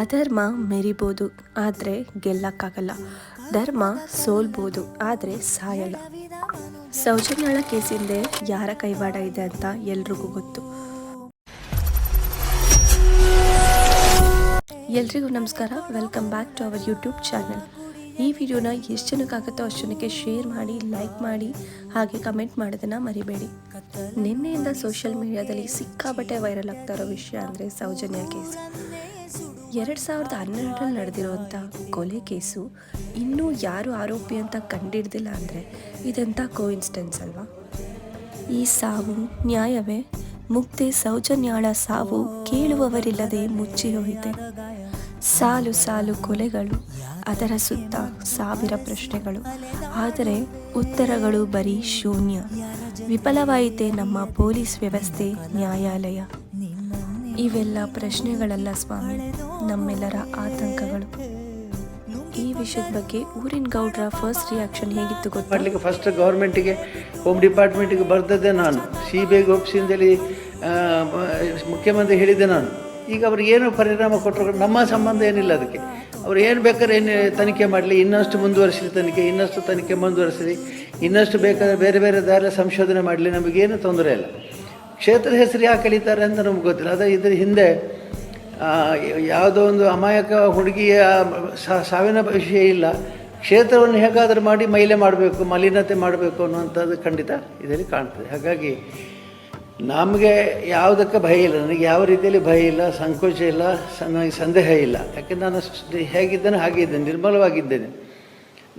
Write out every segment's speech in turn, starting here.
ಅಧರ್ಮ ಮೆರಿಬೋದು, ಆದರೆ ಗೆಲ್ಲಕ್ಕಾಗಲ್ಲ. ಧರ್ಮ ಸೋಲ್ಬೋದು, ಆದರೆ ಸಾಯಲ್ಲ. ಸೌಜನ್ಯಾಳ ಕೇಸಿಂದೆ ಯಾರ ಕೈವಾಡ ಇದೆ ಅಂತ ಎಲ್ರಿಗೂ ಗೊತ್ತು. ಎಲ್ರಿಗೂ ನಮಸ್ಕಾರ. Welcome back to our YouTube channel ಈ ವಿಡಿಯೋನ ಎಷ್ಟು ಜನಕ್ಕಾಗುತ್ತೋ ಅಷ್ಟು ಜನಕ್ಕೆ ಶೇರ್ ಮಾಡಿ ಲೈಕ್ ಮಾಡಿ, ಹಾಗೆ ಕಮೆಂಟ್ ಮಾಡೋದನ್ನು ಮರಿಬೇಡಿ. ನಿನ್ನೆಯಿಂದ ಸೋಷಿಯಲ್ ಮೀಡಿಯಾದಲ್ಲಿ ಸಿಕ್ಕಾಬಟ್ಟೆ ವೈರಲ್ ಆಗ್ತಾ ಇರೋ ವಿಷಯ ಅಂದರೆ ಸೌಜನ್ಯ ಕೇಸು ಎರಡು ಸಾವಿರದ ಹನ್ನೆರಡರಲ್ಲಿ ನಡೆದಿರುವಂಥ ಕೊಲೆ ಕೇಸು ಇನ್ನೂ ಯಾರು ಆರೋಪಿ ಅಂತ ಕಂಡಿಡ್ದಿಲ್ಲ ಅಂದರೆ ಇದೆಂಥ ಕೋಇನ್ಸ್ಟೆನ್ಸ್ ಅಲ್ವಾ? ಈ ಸಾವು ನ್ಯಾಯವೇ? ಮುಕ್ತೆ ಸೌಜನ್ಯಾಳ ಸಾವು ಕೇಳುವವರಿಲ್ಲದೆ ಮುಚ್ಚಿ ಹೋಯಿತೆ. ಸಾಲು ಸಾಲು ಕೊಲೆಗಳು, ಅದರ ಸುತ್ತ ಸಾವಿರ ಪ್ರಶ್ನೆಗಳು. ಆದರೆ ಉತ್ತರಗಳು ಬರೀ ಶೂನ್ಯ. ವಿಫಲವಾಯಿತೆ ನಮ್ಮ ಪೊಲೀಸ್ ವ್ಯವಸ್ಥೆ, ನ್ಯಾಯಾಲಯ. ಇವೆಲ್ಲ ಪ್ರಶ್ನೆಗಳಲ್ಲ ಸ್ವಾಮಿ. ನಮ್ಮೆಲ್ಲರ ಆತಂಕಗಳು. ಈ ವಿಷಯದ ಬಗ್ಗೆ ಊರಿನ ಗೌಡ್ರ ಫಸ್ಟ್ ರಿಯಾಕ್ಷನ್ ಹೇಗಿತ್ತು ಗೊತ್ತಾ? ಮಾಡಲಿಕ್ಕೆ ಫಸ್ಟ್ ಗೌರ್ಮೆಂಟಿಗೆ ಹೋಮ್ ಡಿಪಾರ್ಟ್ಮೆಂಟಿಗೆ ಬರ್ತದೆ ನಾನು. ಸಿ ಬಿ ಒಪ್ಪಿಸಿಂದಲಿ ಮುಖ್ಯಮಂತ್ರಿ ಹೇಳಿದ್ದೆ ನಾನು. ಈಗ ಅವ್ರು ಏನು ಪರಿಣಾಮ ಕೊಟ್ಟರು, ನಮ್ಮ ಸಂಬಂಧ ಏನಿಲ್ಲ ಅದಕ್ಕೆ. ಅವ್ರು ಏನು ಬೇಕಾದ್ರೆ ಏನು ತನಿಖೆ ಮಾಡಲಿ, ಇನ್ನಷ್ಟು ಮುಂದುವರಿಸಲಿ ತನಿಖೆ, ಇನ್ನಷ್ಟು ತನಿಖೆ ಮುಂದುವರಿಸಲಿ ಇನ್ನಷ್ಟು ಬೇಕಾದ್ರೆ ಬೇರೆ ಬೇರೆ ದಾರಿಯ ಸಂಶೋಧನೆ ಮಾಡಲಿ, ನಮಗೇನು ತೊಂದರೆ ಇಲ್ಲ. ಕ್ಷೇತ್ರದ ಹೆಸರು ಯಾಕೆ ಕಳೀತಾರೆ ಅಂತ ನಮ್ಗೆ ಗೊತ್ತಿಲ್ಲ. ಅದೇ ಇದ್ರ ಹಿಂದೆ ಯಾವುದೋ ಒಂದು ಅಮಾಯಕ ಹುಡುಗಿಯ ಸಾವಿನ ವಿಷಯ ಇಲ್ಲ. ಕ್ಷೇತ್ರವನ್ನು ಹೇಗಾದರೂ ಮಾಡಿ ಮೈಲೆ ಮಾಡಬೇಕು, ಮಲಿನತೆ ಮಾಡಬೇಕು ಅನ್ನುವಂಥದ್ದು ಖಂಡಿತ ಇದರಲ್ಲಿ ಕಾಣ್ತದೆ. ಹಾಗಾಗಿ ನಮಗೆ ಯಾವುದಕ್ಕೆ ಭಯ ಇಲ್ಲ. ನನಗೆ ಯಾವ ರೀತಿಯಲ್ಲಿ ಭಯ ಇಲ್ಲ, ಸಂಕೋಚ ಇಲ್ಲ ನನಗೆ ಸಂದೇಹ ಇಲ್ಲ. ಯಾಕೆಂದ್ರೆ ನಾನು ಹೇಗಿದ್ದೇನೆ, ಹಾಗೆ ಇದ್ದೇನೆ, ನಿರ್ಮಲವಾಗಿದ್ದೇನೆ.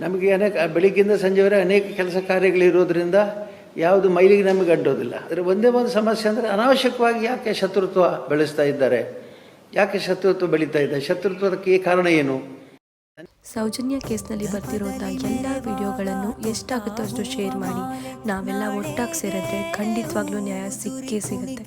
ನಮಗೆ ಅನೇಕ, ಬೆಳಿಗ್ಗಿಂದ ಸಂಜೆವರೆ ಅನೇಕ ಕೆಲಸ ಕಾರ್ಯಗಳಿರೋದ್ರಿಂದ ಯಾವುದು ಮೈಲಿಗೆ ನಮಗೆ ಅಡ್ಡೋದಿಲ್ಲ. ಆದರೆ ಒಂದೇ ಒಂದು ಸಮಸ್ಯೆ ಅಂದರೆ ಅನಾವಶ್ಯಕವಾಗಿ ಯಾಕೆ ಶತ್ರುತ್ವ ಬೆಳೆಸ್ತಾ ಇದ್ದಾರೆ? ಯಾಕೆ ಶತ್ರುತ್ವ ಬೆಳೀತಾ ಇದೆ? ಶತ್ರುತ್ವಕ್ಕೆ ಕಾರಣ ಏನು? ಸೌಜನ್ಯ ಕೇಸ್ನಲ್ಲಿ ಬರ್ತಿರುವಂಥ ಎಲ್ಲ ವಿಡಿಯೋಗಳನ್ನು ಎಷ್ಟಾಗುತ್ತೋ ಅಷ್ಟು ಶೇರ್ ಮಾಡಿ. ನಾವೆಲ್ಲ ಒಟ್ಟಾಗಿ ಸೇರಿದ್ರೆ ಖಂಡಿತವಾಗ್ಲೂ ನ್ಯಾಯ ಸಿಕ್ಕೇ ಸಿಗುತ್ತೆ.